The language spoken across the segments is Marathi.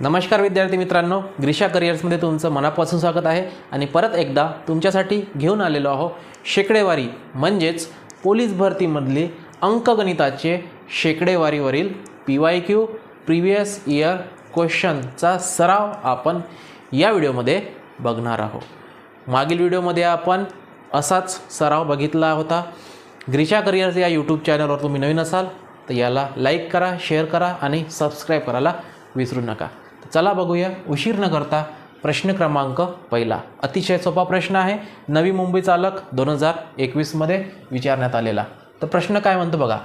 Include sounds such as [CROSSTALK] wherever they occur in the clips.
नमस्कार विद्यार्थी मित्रांनो ग्रीषा करिअर्समध्ये तुमचं मनापासून स्वागत आहे आणि परत एकदा तुमच्यासाठी घेऊन आलेलो आहो शेकडेवारी म्हणजेच पोलीस भरतीमधली अंकगणिताचे शेकडेवारीवरील P Y Q previous year क्वेश्चनचा सराव आपण या व्हिडिओमध्ये बघणार आहोत. मागील व्हिडिओमध्ये आपण असाच सराव बघितला होता. ग्रीषा करिअर्स या यूट्यूब चॅनलवर तुम्ही नवीन असाल तर याला लाईक करा शेअर करा आणि सबस्क्राईब करायला विसरू नका. चला बघूया. उशीर न करता प्रश्न क्रमांक पहिला. अतिशय सोपा प्रश्न आहे. नवी मुंबई चालक दोन हजार एकवीसमध्ये विचारण्यात आलेला. तर प्रश्न काय म्हणतो बघा.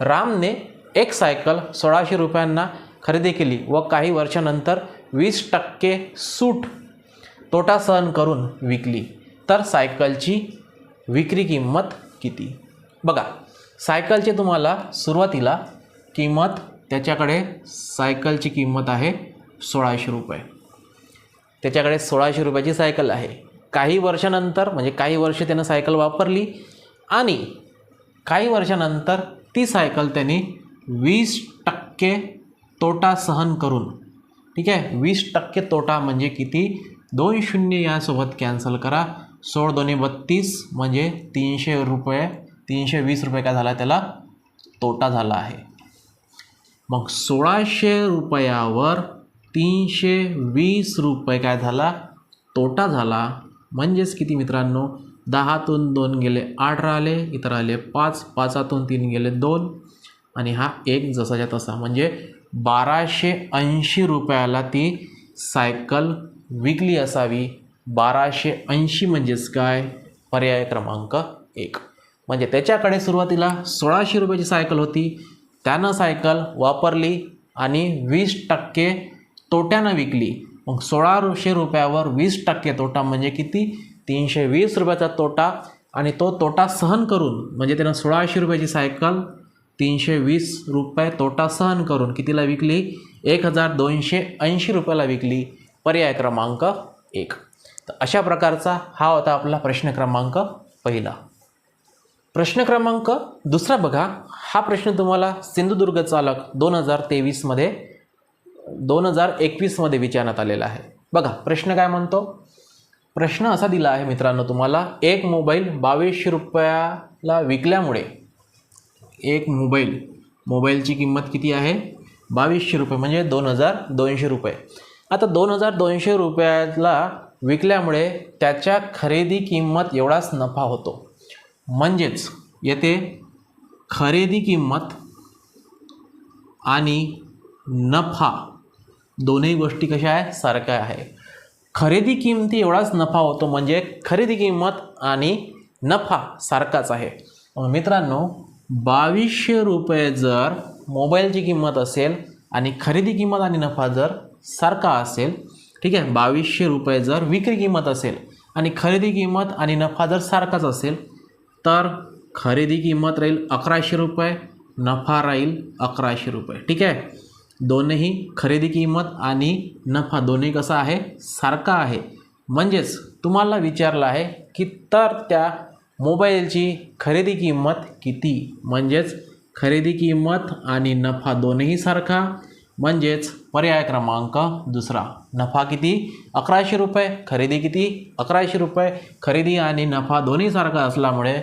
रामने एक सायकल सोळाशे रुपयांना खरेदी केली व काही वर्षानंतर वीस टक्के सूट तोटा सहन करून विकली. तर सायकलची विक्री किंमत किती? बघा. सायकलची तुम्हाला सुरुवातीला किंमत त्याच्याकडे सायकलची किंमत आहे सोळाशे रुपये. त्याच्याकडे सोळाशे रुपयाची सायकल आहे. काही वर्षानंतर म्हणजे काही वर्ष त्यानं सायकल वापरली आणि काही वर्षानंतर ती सायकल त्यांनी वीस टक्के तोटा सहन करून ठीक आहे वीस टक्के तोटा म्हणजे किती? दोन शून्य यासोबत कॅन्सल करा. सोळ दोन्ही बत्तीस म्हणजे तीनशे रुपये तीनशे वीस रुपये काय झाला त्याला? तोटा झाला आहे. मग सोळाशे रुपयावर तीनशे वीस रुपये काय झाला? तोटा झाला. म्हणजेच किती मित्रांनो? दहातून दोन गेले आठ राहिले इतर आले पाच पाचातून तीन गेले दोन. आणि हा एक जसाच्या तसा. म्हणजे बाराशे ऐंशी रुपयाला ती सायकल विकली असावी. बाराशे ऐंशी म्हणजेच काय? पर्याय क्रमांक एक. म्हणजे त्याच्याकडे सुरुवातीला सोळाशे रुपयाची सायकल होती. त्यानं सायकल वापरली आणि वीस टक्के तोट्यानं विकली. मग सोळाशे रुपयावर वीस टक्के तोटा म्हणजे किती? तीनशे वीस रुपयाचा तोटा. आणि तो तोटा सहन करून म्हणजे त्यानं सोळाशे रुपयाची सायकल तीनशे वीस रुपये तोटा सहन करून कितीला विकली? एक हजार दोनशे ऐंशी रुपयाला विकली. पर्याय क्रमांक एक. तर अशा प्रकारचा हा होता आपला प्रश्न क्रमांक पहिला. प्रश्न क्रमांक दुसरा बघा. हा प्रश्न तुम्हाला सिंधुदुर्ग चालक दोन हजार तेवीसमध्ये दोन हजार एकवीसमध्ये विचारण्यात आलेला आहे. बघा प्रश्न काय म्हणतो? प्रश्न असा दिला आहे मित्रांनो तुम्हाला एक मोबाईल बावीसशे रुपयाला विकल्यामुळे एक मोबाईल मोबाईलची किंमत किती आहे? बावीसशे रुपये म्हणजे दोन हजार दोनशे रुपये. आता दोन हजार दोनशे रुपयाला विकल्यामुळे त्याच्या खरेदी किंमत एवढाच नफा होतो. म्हणजेच येथे खरेदी किंमत आणि नफा दोन्ही गोष्टी कशा आहे? सारख्या आहे. खरेदी किंमती एवढाच नफा होतो म्हणजे खरेदी किंमत आणि नफा सारखाच आहे. मित्रांनो बावीसशे रुपये जर मोबाईलची किंमत असेल आणि खरेदी किंमत आणि नफा जर सारखा असेल ठीक आहे बावीसशे रुपये जर विक्री किंमत असेल आणि खरेदी किंमत आणि नफा जर सारखाच असेल तर खरेदी किंमत राहील अकराशे रुपये नफा राहील अकराशे रुपये ठीक आहे? दोनही खरेदी किंमत आणि नफा दोन्ही कसा आहे? सारखा आहे. म्हणजेच तुम्हाला विचारलं आहे की तर त्या मोबाईलची खरेदी किंमत किती? म्हणजेच खरेदी किंमत आणि नफा दोन्ही सारखा? म्हणजेच पर्याय क्रमांक दुसरा. नफा किती? अकराशे रुपये. खरेदी किती? अकराशे रुपये. खरेदी आणि नफा दोन्ही सारखा असल्यामुळे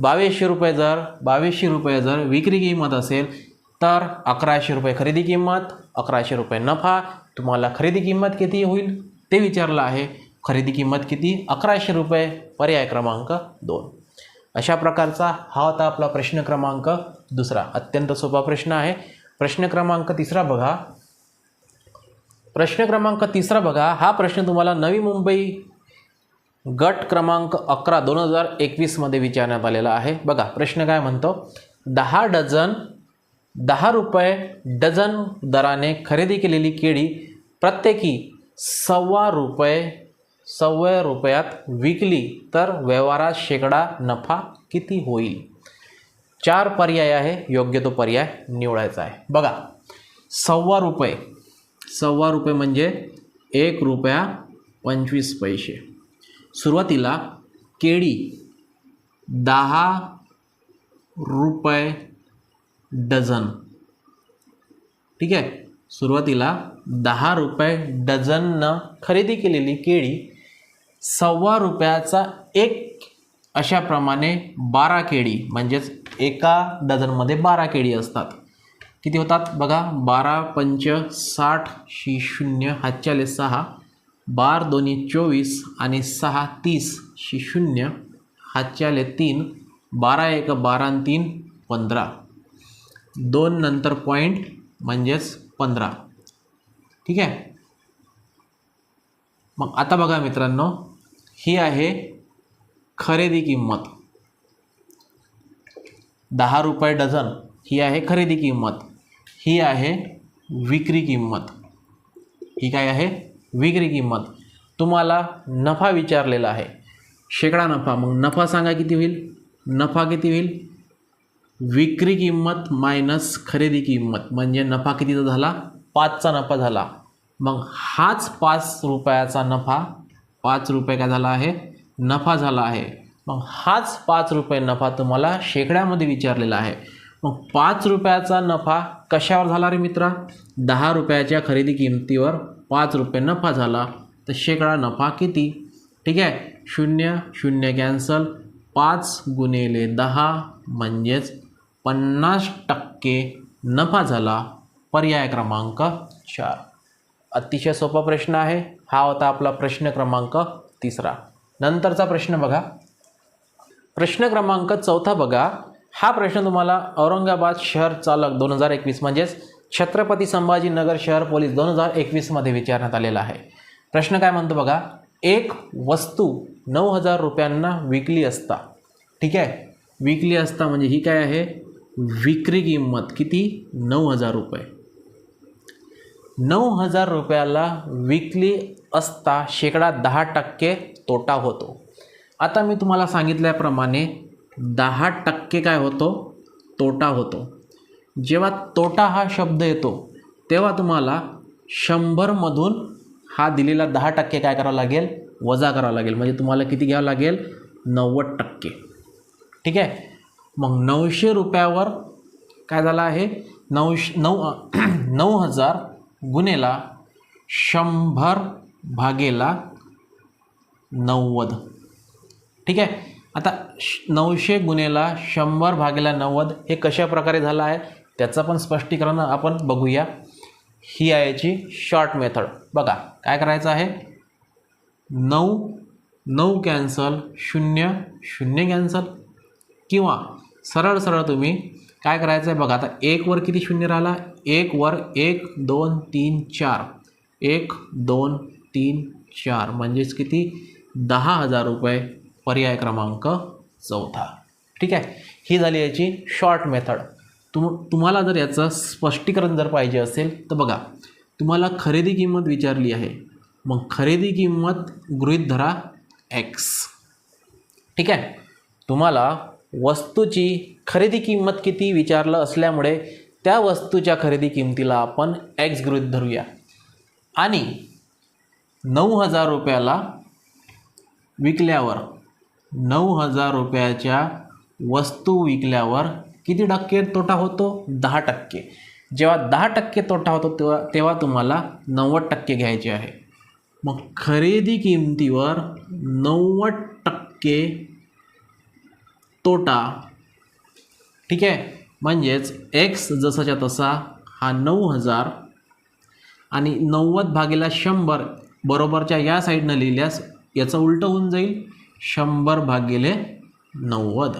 बावीसशे रुपये जर बावीसशे रुपये जर विक्री किंमत असेल तर अकराशे रुपये खरेदी किंमत अकराशे रुपये नफा तुम्हाला खरेदी किंमत किती होईल ते विचारलं आहे. खरेदी किंमत किती? अकराशे रुपये पर्याय क्रमांक दोन. अशा प्रकारचा हा होता आपला प्रश्न क्रमांक दुसरा. अत्यंत सोपा प्रश्न आहे. प्रश्न क्रमांक तिसरा बघा. प्रश्न क्रमांक तिसरा बघा. हा प्रश्न तुम्हाला नवी मुंबई गट क्रमांक अकरा दोन हजार एकवीसमध्ये विचारण्यात आलेला आहे. बघा प्रश्न काय म्हणतो? दहा डझन दहा रुपये डझन दराने खरेदी केलेली केळी प्रत्येकी सव्वा रुपये सव्वा रुपयात विकली तर व्यवहारात शेकडा नफा किती होईल? चार पर्याय आहे योग्य तो पर्याय निवडायचा आहे. बघा सव्वा रुपये सव्वा रुपये म्हणजे एक रुपया पंचवीस पैसे. सुरुवातीला केळी दहा रुपये डझन. ठीक आहे? सुरुवातीला दहा रुपये डझननं खरेदी केलेली केळी सव्वा रुपयाचा एक अशाप्रमाणे बारा केळी म्हणजेच एका डझनमध्ये बारा केळी असतात. किती होतात? बघा बारा पंच साठ शी शून्य हातच्याले सहा बार दोन्ही चोवीस आणि सहा तीस शी शून्य हातच्याले तीन बारा एक बारा आणि तीन पंधरा. दोन नंतर पॉईंट म्हणजेच पंधरा. ठीक आहे? मग आता बघा मित्रांनो ही आहे खरेदी किंमत. दहा रुपये डझन ही आहे खरेदी किंमत. ही आहे विक्री किंमत. ही काय आहे? विक्री किंमत. तुम्हाला नफा विचारलेला आहे. शेकडा नफा. मग नफा सांगा किती होईल? नफा किती होईल? विक्री किंमत मायनस खरेदी किंमत म्हणजे नफा कितीचा झाला? पाचचा नफा झाला. मग हाच पाच रुपयाचा नफा पाच रुपये काय झाला आहे? नफा झाला आहे. मग हाच पाच रुपये नफा तुम्हाला शेकड्यामध्ये विचारलेला आहे. मग पाच रुपयाचा नफा कशावर झाला रे मित्रा? दहा रुपयाच्या खरेदी किमतीवर पाच रुपये नफा झाला. तर शेकडा नफा किती? ठीक आहे. शून्य शून्य कॅन्सल पाच गुणिले दहा म्हणजेच पन्नास टक्के नफा झाला पर्याय क्रमांक चार. अतिशय सोपा प्रश्न आहे. हा होता आपला प्रश्न क्रमांक तिसरा. नंतरचा प्रश्न बघा. प्रश्न क्रमांक चौथा बघा. हा प्रश्न तुम्हाला औरंगाबाद शहर चालक दोन हजार एकवीस म्हणजेच छत्रपती संभाजीनगर शहर पोलीस दोन हजार एकवीसमध्ये विचारण्यात आलेला आहे. प्रश्न काय म्हणतो बघा? एक वस्तू नऊ हजार रुपयांना विकली असता. ठीक आहे? विकली असता म्हणजे ही काय आहे? विक्री किंमत किती? नऊ हजार रुपये. नऊ हजार रुपयाला विकली असता शेकडा दहा टक्के तोटा होतो. आता मी तुम्हाला सांगितल्याप्रमाणे दहा टक्के काय होतो? तोटा होतो. जेव्हा तोटा हा शब्द येतो तेव्हा तुम्हाला शंभरमधून हा दिलेला दहा टक्के काय करावं लागेल? वजा करावं लागेल. म्हणजे तुम्हाला किती घ्यावं लागेल? नव्वद टक्के. ठीक आहे? मग नऊशे रुपयावर काय झालं आहे? नऊश नऊ [CLEARS THROAT] नऊ हजार गुन्हेला शंभर भागेला नव्वद. ठीक आहे? आता श नऊशे गुन्हेला शंभर भागेला नव्वद हे कशा प्रकारे झालं आहे? त्याचं पण स्पष्टीकरण आपण बघूया. ही आहे याची शॉर्ट मेथड बघा काय करायचं आहे? नऊ नऊ कॅन्सल शून्य शून्य कॅन्सल किंवा सरळ सरळ तुम्ही काय करायचं आहे बघा आता एकवर किती शून्य राहिला? एकवर एक दोन तीन चार. एक दोन तीन चार. म्हणजेच किती? दहा हजार रुपये पर्याय क्रमांक चौथा. ठीक आहे? ही झाली याची शॉर्ट मेथड तुम तुम्हाला जर याचं स्पष्टीकरण जर पाहिजे असेल तर बघा तुम्हाला खरेदी किंमत विचारली आहे. मग खरेदी किंमत गृहीत धरा एक्स ठीक आहे? तुम्हाला वस्तूची खरेदी किंमत किती विचारलं असल्यामुळे त्या वस्तूच्या खरेदी किंमतीला आपण एक्स गृहित धरूया. आणि नऊ हजार रुपयाला विकल्यावर नऊ हजार रुपयाच्या वस्तू विकल्यावर किती टक्के तोटा होतो? दहा टक्के. जेव्हा दहा टक्के तोटा होतो तेव्हा तेव्हा तुम्हाला नव्वद टक्के घ्यायचे आहे. मग खरेदी किमतीवर नव्वद टक्के तोटा. ठीक आहे? म्हणजेच एक्स जसाच्या तसा हा नऊ हजार आणि नव्वद भागीला शंभर बरोबरच्या या साईडनं लिहिल्यास याचं उलटं होऊन जाईल. शंभर भागेले नव्वद.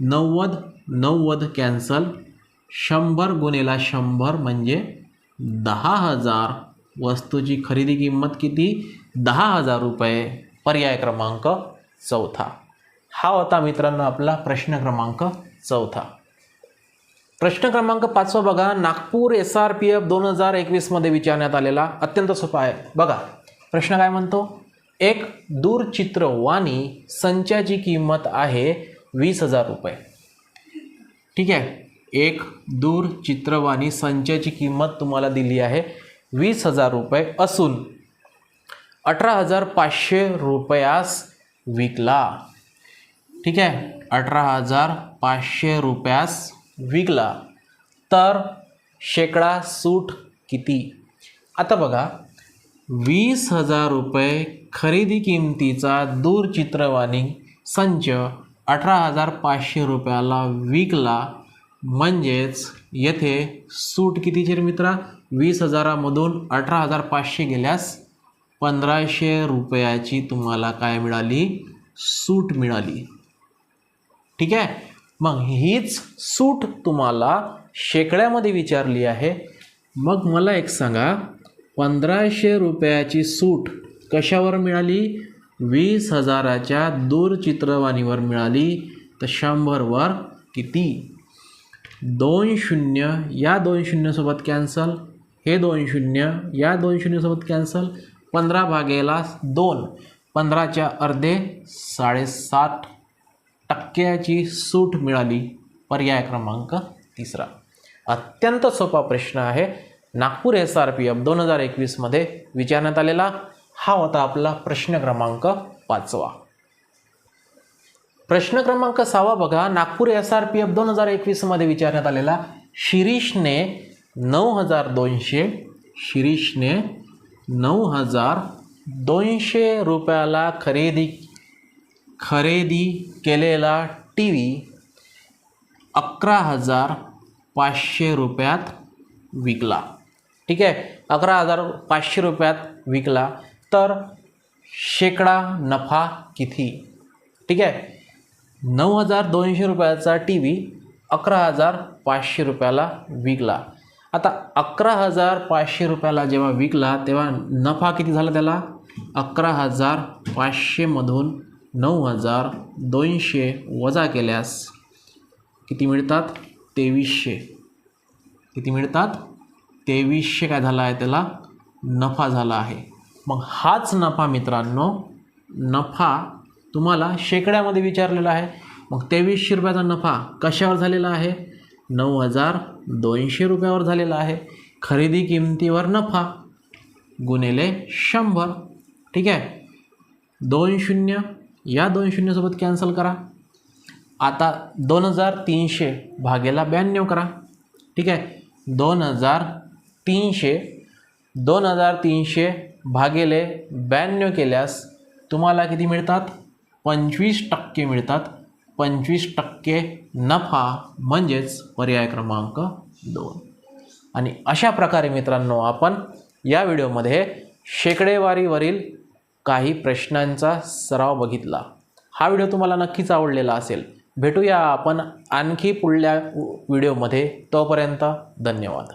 नव्वद नव्वद कॅन्सल. शंभर गुणेला शंभर म्हणजे दहा हजार. वस्तूची खरेदी किंमत किती? दहा हजार रुपये. पर्याय क्रमांक चौथा. हा होता मित्रांनो आपला प्रश्न क्रमांक चौथा. प्रश्न क्रमांक पाचवा बघा. Nagpur S R P F दोन हजार एकवीसमध्ये विचारण्यात आलेला अत्यंत सोपा आहे. बघा प्रश्न काय म्हणतो? एक दूरचित्रवाणी संचाची किंमत आहे वीस हजार रुपये. ठीक आहे? एक दूरचित्रवाणी संचाची किंमत तुम्हाला दिली आहे वीस हजार रुपये असून अठरा हजार पाचशे रुपयास विकला. ठीक आहे? अठरा हजार पाचशे रुपयास विकला. तर शेकडा सूट किती? आता बघा. वीस हजार रुपये खरेदी किमतीचा दूरचित्रवाणी संच अठरा हजार पाचशे रुपयाला विकला. म्हणजेच येथे सूट कितीची मित्रा? वीस हजारामधून अठरा हजार पाचशे गेल्यास पंधराशे रुपयाची तुम्हाला काय मिळाली? सूट मिळाली. ठीक आहे? मग हीच सूट तुम्हाला शेकड्यामध्ये विचारली आहे. मग मला एक सांगा पंधराशे रुपयाची सूट कशावर मिळाली? वीस हजाराच्या दूरचित्रवाणीवर मिळाली. तर शंभरवर किती? दोन शून्य या दोन शून्यसोबत कॅन्सल हे दोन शून्य या दोन शून्यसोबत कॅन्सल पंधरा भागेला दोन. पंधराच्या अर्धे साडेसात. टक्क्याची सूट मिळाली पर्याय क्रमांक तिसरा. अत्यंत सोपा प्रश्न आहे. Nagpur S R P F दोन हजार एकवीसमध्ये विचारण्यात आलेला हा होता आपला प्रश्न क्रमांक पाचवा. प्रश्न क्रमांक सहावा बघा. Nagpur S R P F दोन हजार एकवीसमध्ये विचारण्यात आलेला शिरीषने नऊ हजार दोनशे शिरीषने नऊ हजार दोनशे रुपयाला खरेदी खरेदी केलेला टी व्ही अकरा हजार पाचशे रुपयात विकला. ठीक आहे? अकरा हजार पाचशे रुपयात विकला. तर शेकडा नफा किती? ठीक आहे? नऊ हजार दोनशे रुपयाचा टी व्ही अकरा हजार पाचशे रुपयाला विकला. आता अकरा हजार पाचशे रुपयाला जेव्हा विकला तेव्हा नफा किती झाला त्याला? अकरा हजार पाचशेमधून नऊ हजार दोनशे वजा केल्यास किती मिळतात? तेवीसशे. किती मिळतात? तेवीसशे काय झाला आहे त्याला? नफा झाला आहे. मग हाच नफा मित्रांनो नफा तुम्हाला शेकड्यामध्ये विचारलेला आहे. मग तेवीसशे रुपयाचा नफा कशावर झालेला आहे? नऊ हजार दोनशे रुपयावर झालेला आहे. खरेदी किमतीवर नफा गुणिले शंभर. ठीक आहे? दोन शून्य या दोन शून्यसोबत कॅन्सल करा. आता दोन हजार तीनशे भागेला ब्याण्णव करा. ठीक आहे? दोन हजार तीनशे दोन हजार तीनशे भागेले ब्याण्णव केल्यास तुम्हाला किती मिळतात? पंचवीस टक्के मिळतात. पंचवीस टक्के नफा म्हणजेच पर्याय क्रमांक दोन. आणि अशा प्रकारे मित्रांनो आपण या व्हिडिओमध्ये शेकडेवारीवरील काही प्रश्नांचा सराव बघितला. हा व्हिडिओ तुम्हाला नक्कीच आवडलेला असेल. भेटूया आपण आणखी पुढल्या व्हिडिओमध्ये. तोपर्यंत धन्यवाद.